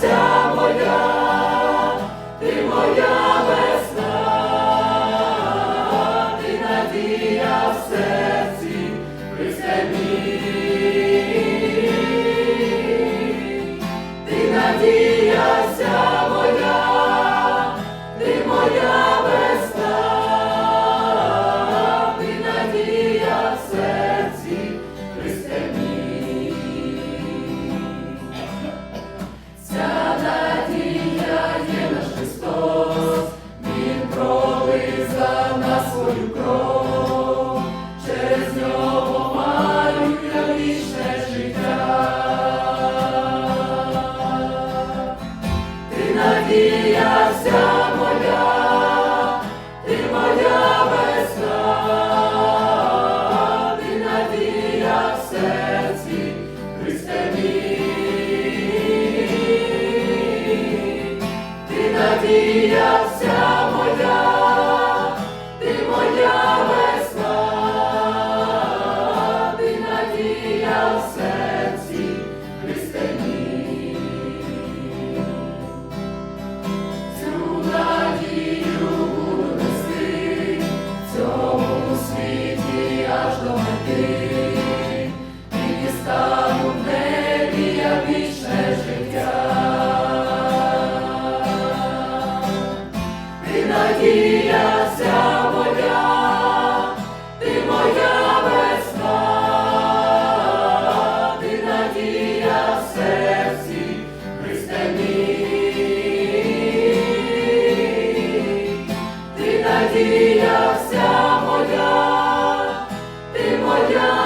So Надія вся. надіяся моя, ти моя весна, ти надія серці християні, ти надіяся моя, ти моя.